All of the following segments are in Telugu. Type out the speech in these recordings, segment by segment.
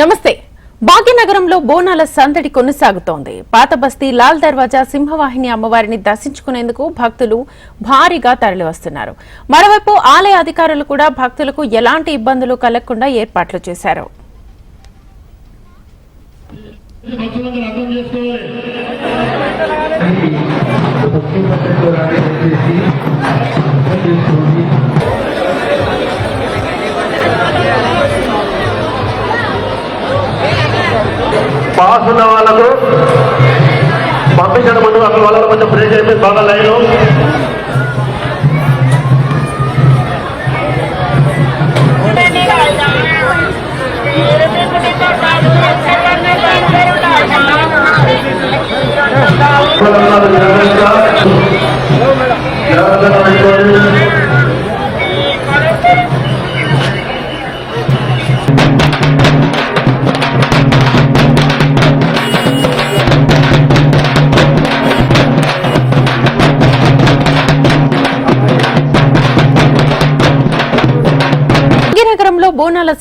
నమస్తే. భాగ్యనగరంలో బోనాల సందడి కొనసాగుతోంది. పాత బస్తీ లాల్ దర్వాజా సింహవాహిని అమ్మవారిని దర్శించుకునేందుకు భక్తులు భారీగా తరలివస్తున్నారు. మరోవైపు ఆలయ అధికారులు కూడా భక్తులకు ఎలాంటి ఇబ్బందులు కలగకుండా ఏర్పాట్లు చేశారు. భక్తులందరూ అర్థం పాస్ ఉన్న వాళ్ళకు పంపించడం అసలు వాళ్ళకు కొంచెం బ్రేక్ అయిపోయి బాగా లైన్.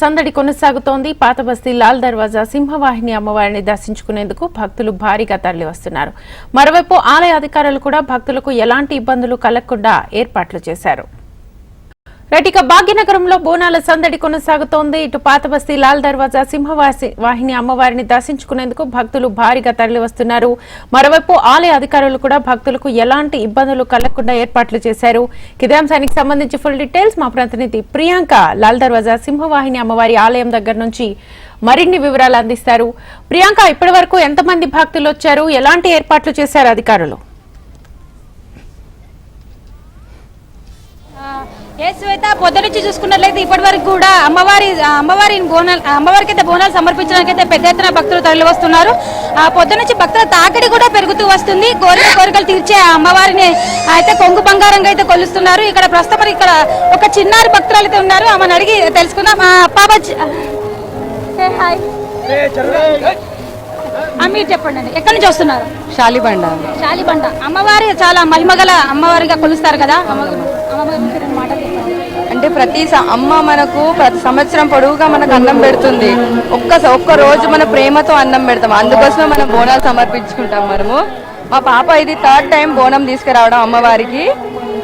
సందడి కొనసాగుతోంది. పాత బస్తీ లాల్ దర్వాజా సింహవాహిని అమ్మవారిని దర్శించుకునేందుకు భక్తులు భారీగా తరలివస్తున్నారు. మరోవైపు ఆలయ అధికారులు కూడా భక్తులకు ఎలాంటి ఇబ్బందులు కలగకుండా ఏర్పాట్లు చేశారు. రైట్ భాగ్యనగరంలో బోనాల సందడి కొనసాగుతోంది. ఇటు పాతబస్తీ లాల్ దర్వాజా సింహవాసి వాహిని అమ్మవారిని దర్శించుకునేందుకు భక్తులు భారీగా తరలివస్తున్నారు. మరోవైపు ఆలయ అధికారులు కూడా భక్తులకు ఎలాంటి ఇబ్బందులు కలగకుండా ఏర్పాట్లు చేశారు. కిదాంశానికి సంబంధించి ఫుల్ డీటెయిల్స్ మా ప్రతినిధి ప్రియాంక లాల్ దర్వాజా సింహవాహిని అమ్మవారి ఆలయం దగ్గర నుంచి మరిన్ని వివరాలు అందిస్తారు. ప్రియాంక ఇప్పటి వరకు ఎంతమంది భక్తులు వచ్చారు? ఎలాంటి ఏర్పాట్లు చేశారు అధికారులు? ఏ శ్వేత పొద్దు నుంచి చూసుకున్నట్లయితే ఇప్పటి వరకు కూడా అమ్మవారి అమ్మవారి బోనాలు అమ్మవారికి అయితే బోనాలు సమర్పించడానికి అయితే పెద్ద ఎత్తున భక్తులు తరలి వస్తున్నారు. ఆ పొద్దు నుంచి భక్తుల తాకిడి కూడా పెరుగుతూ వస్తుంది. కోరిక కోరికలు తీర్చే ఆ అమ్మవారిని అయితే కొంగు బంగారంగా అయితే కొలుస్తున్నారు. ఇక్కడ ప్రస్తుతం ఇక్కడ ఒక చిన్నారి భక్తులు అయితే ఉన్నారు. ఆమెను అడిగి తెలుసుకుందాం. పాప హాయ్. మీరు చెప్పండి అండి. ఎక్కడి నుంచి వస్తున్నారు? శాలిబండ. శాలిబండ. అమ్మవారి చాలా మహిమగల అమ్మవారిగా కొలుస్తారు కదా? అమ్మవారి గురించి రెండు మాటలు చెప్పండి. అంటే ప్రతి అమ్మ మనకు ప్రతి సంవత్సరం పొడవుగా మనకు అన్నం పెడుతుంది. ఒక్క ఒక్క రోజు మన ప్రేమతో అన్నం పెడతాం. అందుకోసమే మనం బోనాలు సమర్పించుకుంటాం మనము. మా పాప ఇది థర్డ్ టైం బోనం తీసుకురావడం అమ్మవారికి.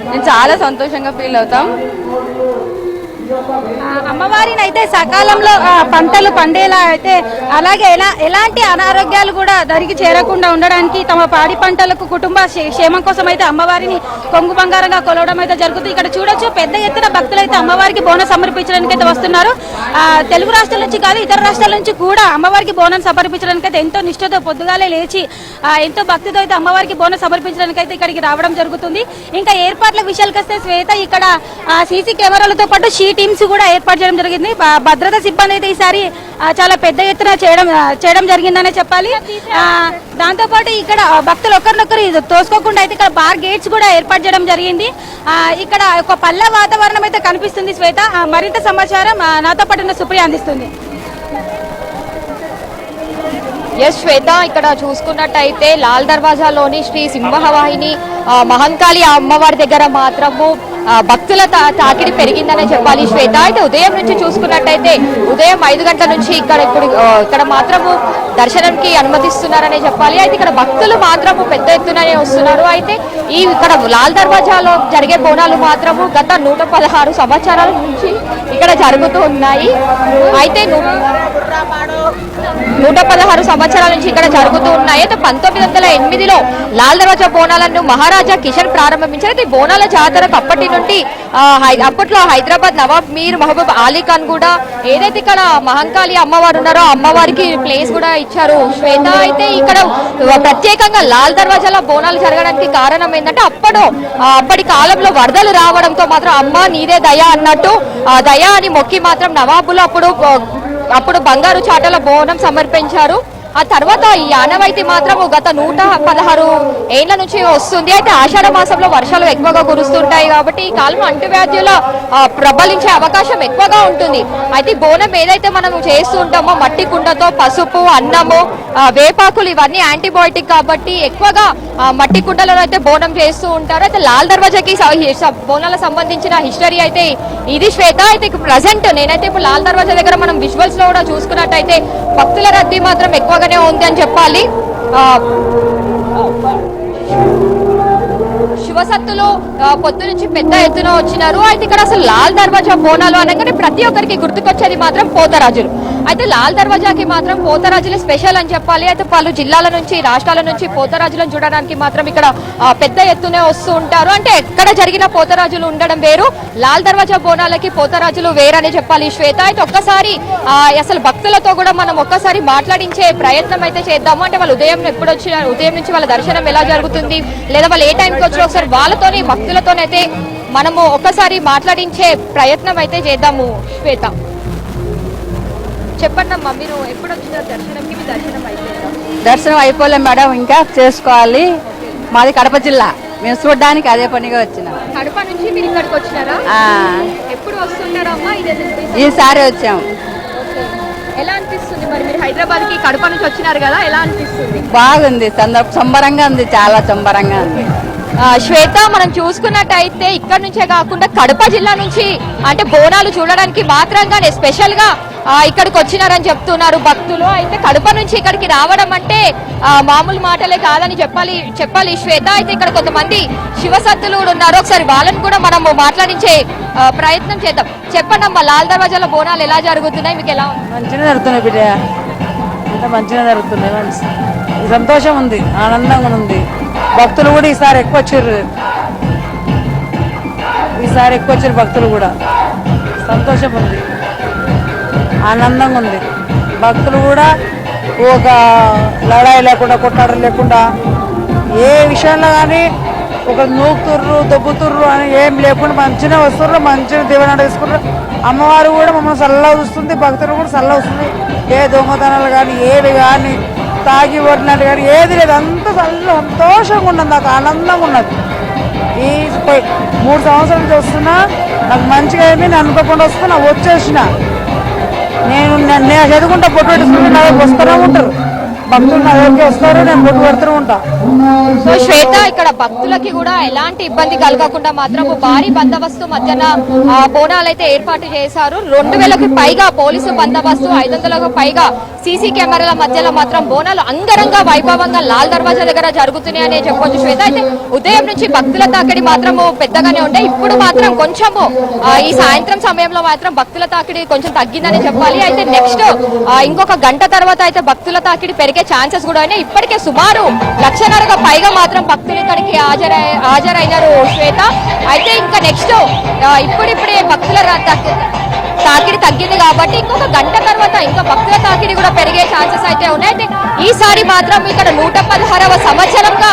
నేను చాలా సంతోషంగా ఫీల్ అవుతాం. అమ్మవారిని అయితే సకాలంలో పంటలు పండేలా అయితే అలాగే ఎలా ఎలాంటి అనారోగ్యాలు కూడా దరికి చేరకుండా ఉండడానికి తమ పాడి పంటలకు కుటుంబ క్షేమం కోసం అయితే అమ్మవారిని కొంగు బంగారంగా కొలవడం అయితే జరుగుతుంది. ఇక్కడ చూడొచ్చు పెద్ద ఎత్తున భక్తులు అయితే అమ్మవారికి బోనం సమర్పించడానికి అయితే వస్తున్నారు. తెలుగు రాష్ట్రాల నుంచి కాదు ఇతర రాష్ట్రాల నుంచి కూడా అమ్మవారికి బోనం సమర్పించడానికి అయితే ఎంతో నిష్ఠతో పొద్దుగాలే లేచి ఎంతో భక్తితో అయితే అమ్మవారికి బోనం సమర్పించడానికి అయితే ఇక్కడికి రావడం జరుగుతుంది. ఇంకా ఏర్పాట్ల విషయాలకు వస్తే శ్వేత ఇక్కడ సీసీ కెమెరాలతో పాటు షీట్ టీమ్స్ కూడా ఏర్పాటు చేయడం జరిగింది. భద్రతా సిబ్బంది అయితే ఈసారి చాలా పెద్ద ఎత్తున చేయడం చేయడం జరిగిందనే చెప్పాలి. దాంతోపాటు ఇక్కడ భక్తులు ఒకరినొకరు ఇది తోసుకోకుండా అయితే ఇక్కడ బార్ గేట్స్ కూడా ఏర్పాటు చేయడం జరిగింది. ఇక్కడ ఒక పల్లె వాతావరణం అయితే కనిపిస్తుంది శ్వేత. మరింత సమాచారం నాతో పాటు సుప్రియ అందిస్తుంది. ఎస్ శ్వేత ఇక్కడ చూసుకున్నట్టయితే లాల్ దర్వాజాలోని శ్రీ సింహవాహిని మహంకాళి అమ్మవారి దగ్గర మాత్రము భక్తుల తా- తాకిడి పెరిగిందనే చెప్పాలి శ్వేత. అయితే ఉదయం నుంచి చూసుకున్నట్టయితే ఉదయం ఐదు గంటల నుంచి ఇక్కడ ఇప్పుడు ఇక్కడ మాత్రము దర్శనంకి అనుమతిస్తున్నారనే చెప్పాలి. అయితే ఇక్కడ భక్తులు మాత్రము పెద్ద ఎత్తుననే వస్తున్నారు. అయితే ఈ ఇక్కడ లాల్ దర్వాజాలో జరిగే బోనాలు మాత్రము గత నూట పదహారు సంవత్సరాల నుంచి ఇక్కడ జరుగుతూ ఉన్నాయి. అయితే నువ్వు నూట పదహారు సంవత్సరాల నుంచి ఇక్కడ జరుగుతూ ఉన్నాయి. అయితే పంతొమ్మిది వందల ఎనిమిదిలో లాల్ దర్వాజా బోనాలను మహారాజా కిషన్ ప్రారంభించారు. అయితే బోనాల జాతరకు అప్పటి నుండి హై- అప్పట్లో హైదరాబాద్ నవాబ్ మీర్ మహబూబ్ అలీ ఖాన్ కూడా ఏదైతే ఇక్కడ మహంకాళి అమ్మవారు ఉన్నారో అమ్మవారికి ప్లేస్ కూడా ఇచ్చారు. శ్వేత అయితే ఇక్కడ ప్రత్యేకంగా లాల్ దర్వాజాలో బోనాలు జరగడానికి కారణం ఏంటంటే అప్పుడు అప్పటి కాలంలో వరదలు రావడంతో మాత్రం అమ్మ నీదే దయ అన్నట్టు దయా దయ అని మొక్కి మాత్రం నవాబులు అప్పుడు అప్పుడు బంగారు చాటల బోనం సమర్పించారు. ఆ తర్వాత ఈ యానవైతి మాత్రం గత నూట పదహారు ఏళ్ళ నుంచి వస్తుంది. అయితే ఆషాఢ మాసంలో వర్షాలు ఎక్కువగా కురుస్తుంటాయి కాబట్టి ఈ కాలంలో అంటువ్యాధుల ప్రబలించే అవకాశం ఎక్కువగా ఉంటుంది. అయితే బోనం ఏదైతే మనం చేస్తూ ఉంటామో మట్టి కుండతో పసుపు అన్నము వేపాకులు ఇవన్నీ యాంటీబయోటిక్ కాబట్టి ఎక్కువగా మట్టి కుండలలో అయితే బోనం చేస్తూ ఉంటారు. అయితే లాల్ దర్వాజాకి స- బోనాలకు సంబంధించిన హిస్టరీ అయితే ఇది శ్వేత అయితే ప్రజెంట్ నేనైతే ఇప్పుడు లాల్ దర్వాజా దగ్గర మనం విజువల్స్లో కూడా చూసుకున్నట్టయితే భక్తుల రద్దీ మాత్రం ఎక్కువగానే ఉంది అని చెప్పాలి. యువసత్తులు పొద్దు నుంచి పెద్ద ఎత్తున వచ్చినారు. అయితే ఇక్కడ అసలు లాల్ దర్వాజా బోనాలు అనగానే ప్రతి ఒక్కరికి గుర్తుకొచ్చేది మాత్రం పోతరాజులు. అయితే లాల్ దర్వాజాకి మాత్రం పోతరాజులే స్పెషల్ అని చెప్పాలి. అయితే పలు జిల్లాల నుంచి రాష్ట్రాల నుంచి పోతరాజులను చూడడానికి మాత్రం ఇక్కడ పెద్ద ఎత్తునే వస్తూ ఉంటారు. అంటే ఎక్కడ జరిగిన పోతరాజులు ఉండడం వేరు. లాల్ దర్వాజా బోనాలకి పోతరాజులు వేరని చెప్పాలి శ్వేత. అయితే ఒక్కసారి అసలు భక్తులతో కూడా మనం ఒక్కసారి మాట్లాడించే ప్రయత్నం అయితే చేద్దాము. అంటే వాళ్ళు ఉదయం ఎప్పుడు వచ్చిన ఉదయం నుంచి వాళ్ళ దర్శనం ఎలా జరుగుతుంది? లేదా వాళ్ళు ఏ టైంకి వచ్చి ఒకసారి వాళ్ళతోని భక్తులతోనైతే మనము ఒక్కసారి మాట్లాడించే ప్రయత్నం అయితే చేద్దాము. శ్వేత. చెప్పండి అమ్మా మీరు ఎప్పుడు వచ్చిన దర్శనంకి? మీ దర్శనం అయిపోయిందా? దర్శనం అయిపోలే మేడం ఇంకా చేసుకోవాలి. మాది కడప జిల్లా. మేము చూడడానికి అదే పనిగా వచ్చినాం. కడప నుంచి మీరు ఇక్కడికి వచ్చినారా? ఎప్పుడు వస్తున్నారమ్మా? ఈసారి వచ్చాం. ఎలా అనిపిస్తుంది మరి? మీరు హైదరాబాద్కి కడప నుంచి వచ్చినారు కదా ఎలా అనిపిస్తుంది? బాగుంది. సంబరంగా ఉంది చాలా సంబరంగా ఉంది. శ్వేత మనం చూసుకున్నట్టయితే ఇక్కడ నుంచే కాకుండా కడప జిల్లా నుంచి అంటే బోనాలు చూడడానికి మాత్రంగానే స్పెషల్గా ఇక్కడికి వచ్చినారని చెప్తున్నారు భక్తులు. అయితే కడప నుంచి ఇక్కడికి రావడం అంటే మామూలు మాటలే కాదని చెప్పాలి చెప్పాలి శ్వేత. అయితే ఇక్కడ కొంతమంది శివసత్తులు కూడా ఉన్నారు. ఒకసారి వాళ్ళని కూడా మనము మాట్లాడించే ప్రయత్నం చేద్దాం. చెప్పండి అమ్మా లాల్ దర్వాజాలో బోనాలు ఎలా జరుగుతున్నాయి? మీకు ఎలా మంచిగా జరుగుతున్నాయి బిడ్డ. అంతా మంచిగా జరుగుతున్నాయి. సంతోషం ఉంది ఆనందంగా ఉంది. భక్తులు కూడా ఈసారి ఎక్కువ వచ్చారు. ఈసారి ఎక్కువ వచ్చారు భక్తులు కూడా. సంతోషం ఉంది. ఆనందంగా ఉంది. భక్తులు కూడా ఒక లడాయి లేకుండా కొట్టాడు లేకుండా ఏ విషయంలో కానీ ఒక నూకుతుర్రు దొబ్బుతుర్రు అని ఏం లేకుండా మంచిగా వస్తుర్రు మంచిగా దీవెన తీసుకుర్రు అమ్మవారు కూడా మమ్మల్ని చల్లగా చూస్తుంది భక్తులు కూడా చల్లగా వస్తుంది ఏ దొంగతనాలు కానీ ఏవి కానీ తాగి పడినట్టు కానీ ఏది లేదు. అంత చల్ల సంతోషంగా ఉన్నది. నాకు ఆనందంగా ఉన్నది. ఈ మూడు సంవత్సరాల నుంచి వస్తున్నా నాకు మంచిగా అయింది. నేను అనుకోకుండా వస్తున్నా వచ్చేసిన. నేను నేను చదువుకుంటా పొట్టు పెట్టుకుంటున్నా వస్తూనే ఉంటారు. భక్తులు నా దగ్గరికి వస్తారు నేను ఉంటా. సో శ్వేత ఇక్కడ భక్తులకి కూడా ఎలాంటి ఇబ్బంది కలగకుండా మాత్రం భారీ బందోబస్తు మధ్యన ఆ, బోనాలు అయితే ఏర్పాటు చేశారు. రెండు వేలకు పైగా పోలీసు బందోబస్తు ఐదు వందలకు పైగా సీసీ కెమెరాల మధ్యలో మాత్రం బోనాలు అంగరంగ వైభవంగా లాల్ దర్వాజా దగ్గర జరుగుతున్నాయి అనే శ్వేత. అయితే ఉదయం నుంచి భక్తుల తాకిడి మాత్రము పెద్దగానే ఉండే. ఇప్పుడు మాత్రం కొంచెము ఈ సాయంత్రం సమయంలో మాత్రం భక్తుల తాకిడి కొంచెం తగ్గిందని చెప్పాలి. అయితే నెక్స్ట్ ఇంకొక గంట తర్వాత అయితే భక్తుల తాకిడి పెరిగి ఛాన్సెస్ కూడా ఉన్నాయి. ఇప్పటికే సుమారు లక్షన్నరగా పైగా మాత్రం భక్తులు ఇక్కడికి హాజరై హాజరైనారు శ్వేత. అయితే ఇంకా నెక్స్ట్ ఇప్పుడిప్పుడే భక్తుల తాకిడి తగ్గింది కాబట్టి ఇంకొక గంట తర్వాత ఇంకా భక్తుల తాకిడి కూడా పెరిగే ఛాన్సెస్ అయితే ఉన్నాయి. అయితే ఈసారి మాత్రం ఇక్కడ నూట పదహారవ సంవత్సరంగా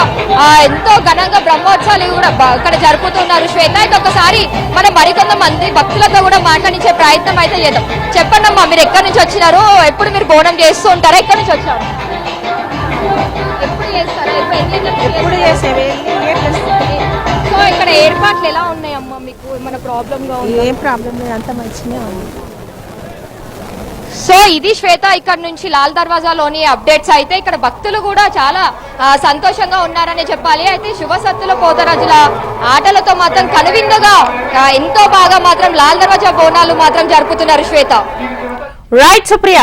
ఎంతో ఘనంగా బ్రహ్మోత్సవాలు కూడా ఇక్కడ జరుపుతున్నారు శ్వేత. అయితే ఒకసారి మనం మరికొంతమంది భక్తులతో కూడా మాట్లాడించే ప్రయత్నం అయితే చేద్దాం. చెప్పండి అమ్మా మీరు ఎక్కడి నుంచి వచ్చినారు? ఎప్పుడు మీరు బోనం చేస్తూ ఉంటారా? ఎక్కడి నుంచి వచ్చారు? ఎప్పుడు చేస్తారు? సో ఇక్కడ ఏర్పాట్లు ఎలా ఉన్నాయి అమ్మా మీకు? ఏమైనా ప్రాబ్లం గా ఉందా? ఏం ప్రాబ్లం లేదు అంత మంచిగా ఉంది. సో ఇది శ్వేత ఇక్కడ నుంచి లాల్ దర్వాజాలోని అప్డేట్స్. అయితే ఇక్కడ భక్తులు కూడా చాలా సంతోషంగా ఉన్నారని చెప్పాలి. అయితే శుభసత్తుల పోతరాజుల ఆటలతో మాత్రం కనువిందుగా ఎంతో బాగా మాత్రం లాల్ దర్వాజా బోనాలు మాత్రం జరుపుతున్నారు శ్వేత. రైట్ సుప్రియ